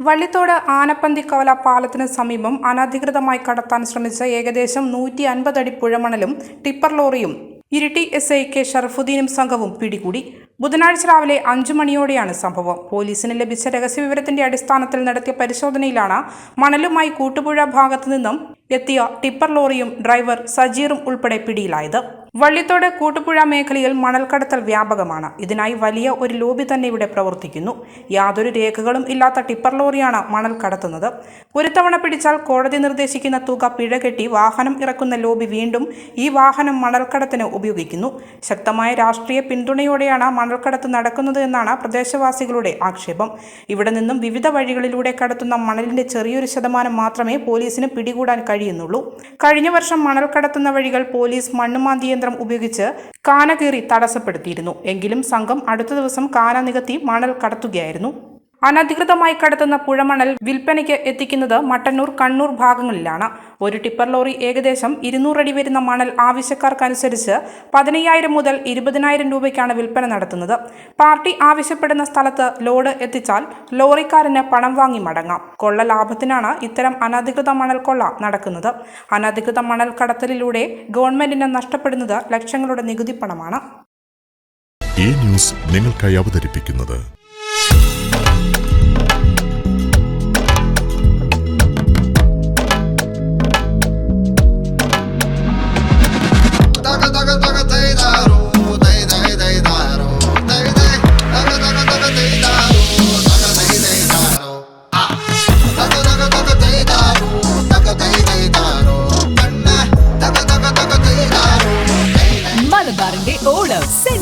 വള്ളിത്തോട് ആനപ്പന്തിക്കവല പാലത്തിന് സമീപം അനധികൃതമായി കടത്താൻ ശ്രമിച്ച ഏകദേശം നൂറ്റി അൻപതടി പുഴമണലും ടിപ്പർ ലോറിയും ഇരിട്ടി എസ് ഐ കെ ഷറഫുദ്ദീനും സംഘവും പിടികൂടി. ബുധനാഴ്ച രാവിലെ അഞ്ചു മണിയോടെയാണ് സംഭവം. പോലീസിന് ലഭിച്ച രഹസ്യവിവരത്തിന്റെ അടിസ്ഥാനത്തിൽ നടത്തിയ പരിശോധനയിലാണ് മണലുമായി കൂട്ടുപുഴ ഭാഗത്തു നിന്നും എത്തിയ ടിപ്പർ ലോറിയും ഡ്രൈവർ സജീറും ഉൾപ്പെടെ പിടിയിലായത്. വള്ളിത്തോട് കൂട്ടുപുഴ മേഖലയിൽ മണൽക്കടത്തൽ വ്യാപകമാണ്. ഇതിനായി വലിയ ഒരു ലോബി തന്നെ ഇവിടെ പ്രവർത്തിക്കുന്നു. യാതൊരു രേഖകളും ഇല്ലാത്ത ടിപ്പർ ലോറിയാണ് മണൽ കടത്തുന്നത് ഒരു തവണ പിടിച്ചാൽ കോടതി നിർദ്ദേശിക്കുന്ന തുക പിഴ കെട്ടി വാഹനം ഇറക്കുന്ന ലോബി വീണ്ടും ഈ വാഹനം മണൽക്കടത്തിന് ഉപയോഗിക്കുന്നു. ശക്തമായ രാഷ്ട്രീയ പിന്തുണയോടെയാണ് മണൽക്കടത്ത് നടക്കുന്നത് എന്നാണ് പ്രദേശവാസികളുടെ ആക്ഷേപം. ഇവിടെ നിന്നും വിവിധ വഴികളിലൂടെ കടത്തുന്ന മണലിന്റെ ചെറിയൊരു ശതമാനം മാത്രമേ പോലീസിന് പിടികൂടാൻ കഴിയുന്നുള്ളൂ. കഴിഞ്ഞ വർഷം മണൽ കടത്തുന്ന വഴികൾ പോലീസ് മണ്ണുമാന്തി യന്ത്രം ഉപയോഗിച്ച് കാന കീറി തടസ്സപ്പെടുത്തിയിരുന്നു. എങ്കിലും സംഘം അടുത്ത ദിവസം കാന നികത്തി മണൽ കടത്തുകയായിരുന്നു. അനധികൃതമായി കടത്തുന്ന പുഴമണൽ വിൽപ്പനയ്ക്ക് എത്തിക്കുന്നത് മട്ടന്നൂർ കണ്ണൂർ ഭാഗങ്ങളിലാണ്. ഒരു ടിപ്പർ ലോറി ഏകദേശം ഇരുന്നൂറടി വരുന്ന മണൽ ആവശ്യക്കാർക്കനുസരിച്ച് പതിനയ്യായിരം മുതൽ ഇരുപതിനായിരം രൂപയ്ക്കാണ് വിൽപ്പന നടത്തുന്നത്. പാർട്ടി ആവശ്യപ്പെടുന്ന സ്ഥലത്ത് ലോഡ് എത്തിച്ചാൽ ലോറിക്കാരന് പണം വാങ്ങി മടങ്ങാം. കൊള്ള ലാഭത്തിനാണ് ഇത്തരം അനധികൃത മണൽ കൊള്ള നടക്കുന്നത്. അനധികൃത മണൽ കടത്തലിലൂടെ ഗവൺമെന്റിന് നഷ്ടപ്പെടുന്നത് ലക്ഷങ്ങളുടെ നികുതി പണമാണ്. ഈ ന്യൂസ് നിങ്ങൾക്കായി അവതരിപ്പിക്കുന്നത്